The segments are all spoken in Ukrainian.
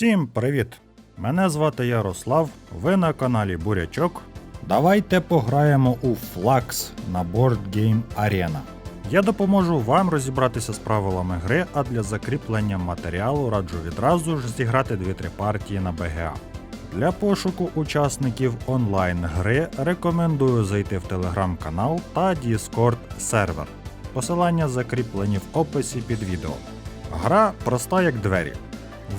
Всім привіт! Мене звати Ярослав, ви на каналі Бурячок. Давайте пограємо у Flax на Board Game Arena. Я допоможу вам розібратися з правилами гри, а для закріплення матеріалу раджу відразу ж зіграти 2-3 партії на БГА. Для пошуку учасників онлайн гри рекомендую зайти в телеграм-канал та Discord сервер. Посилання закріплені в описі під відео. Гра проста як двері.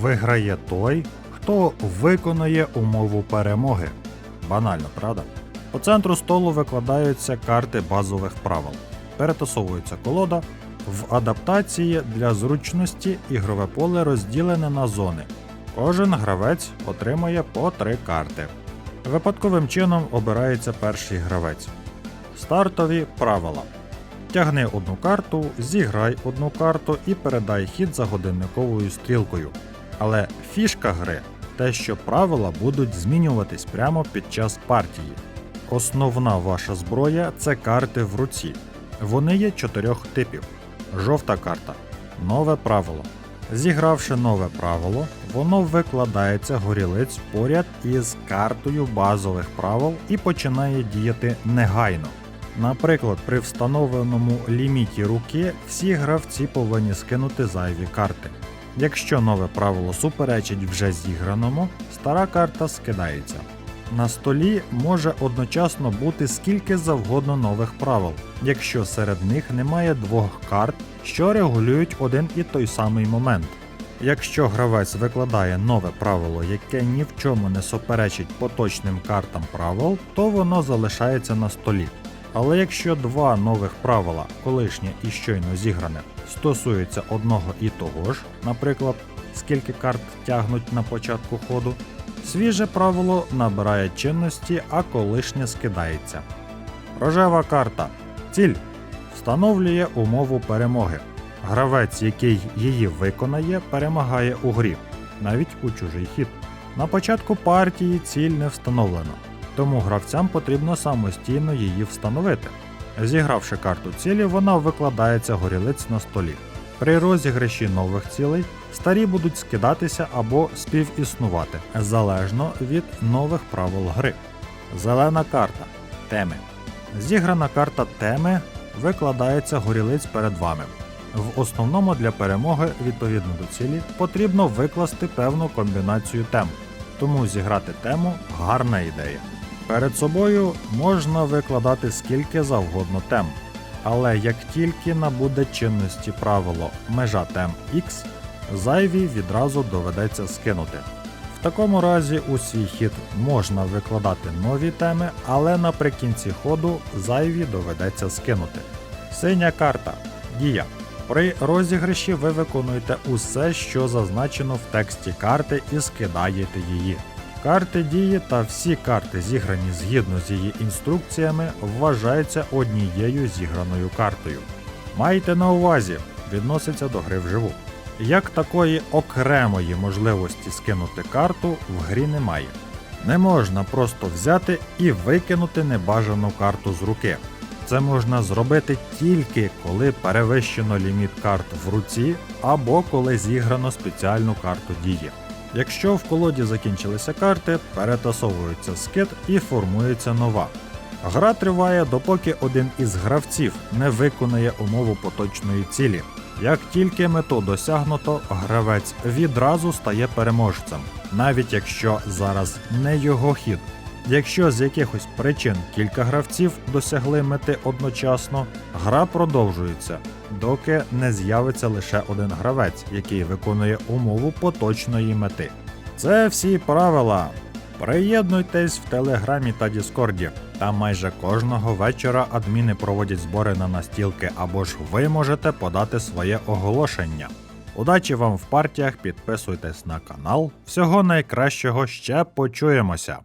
Виграє той, хто виконує умову перемоги. Банально, правда? По центру столу викладаються карти базових правил. Перетасовується колода. В адаптації для зручності ігрове поле розділене на зони. Кожен гравець отримує по три карти. Випадковим чином обирається перший гравець. Стартові правила. Тягни одну карту, зіграй одну карту і передай хід за годинниковою стрілкою. Але фішка гри те, що правила будуть змінюватись прямо під час партії. Основна ваша зброя це карти в руці. Вони є чотирьох типів. Жовта карта нове правило. Зігравши нове правило, воно викладається горілиць поряд із картою базових правил і починає діяти негайно. Наприклад, при встановленому ліміті руки всі гравці повинні скинути зайві карти. Якщо нове правило суперечить вже зіграному, стара карта скидається. На столі може одночасно бути скільки завгодно нових правил, якщо серед них немає двох карт, що регулюють один і той самий момент. Якщо гравець викладає нове правило, яке ні в чому не суперечить поточним картам правил, то воно залишається на столі. Але якщо два нових правила, колишнє і щойно зігране, стосуються одного і того ж, наприклад, скільки карт тягнуть на початку ходу, свіже правило набирає чинності, а колишнє скидається. Рожева карта. Ціль встановлює умову перемоги. Гравець, який її виконає, перемагає у грі, навіть у чужий хід. На початку партії ціль не встановлена, тому гравцям потрібно самостійно її встановити. Зігравши карту цілі, вона викладається горілиць на столі. При розіграші нових цілей старі будуть скидатися або співіснувати залежно від нових правил гри. Зелена карта теми. Зіграна карта теми викладається горілиць перед вами. В основному для перемоги відповідно до цілі потрібно викласти певну комбінацію тем, тому зіграти тему гарна ідея. Перед собою можна викладати скільки завгодно тем, але як тільки набуде чинності правило межа тем X, зайві відразу доведеться скинути. В такому разі у свій хід можна викладати нові теми, але наприкінці ходу зайві доведеться скинути. Синя карта. Дія. При розіграші ви виконуєте усе, що зазначено в тексті карти, і скидаєте її. Карти дії та всі карти, зіграні згідно з її інструкціями, вважаються однією зіграною картою. Майте на увазі, відноситься до гри вживу. Як такої окремої можливості скинути карту в грі немає. Не можна просто взяти і викинути небажану карту з руки. Це можна зробити тільки коли перевищено ліміт карт в руці або коли зіграно спеціальну карту дії. Якщо в колоді закінчилися карти, перетасовується скид і формується нова. Гра триває допоки один із гравців не виконає умову поточної цілі. Як тільки мету досягнуто, гравець відразу стає переможцем, навіть якщо зараз не його хід. Якщо з якихось причин кілька гравців досягли мети одночасно, гра продовжується, доки не з'явиться лише один гравець, який виконує умову поточної мети. Це всі правила. Приєднуйтесь в Телеграмі та Діскорді. Там майже кожного вечора адміни проводять збори на настілки, або ж ви можете подати своє оголошення. Удачі вам в партіях, підписуйтесь на канал. Всього найкращого ще почуємося!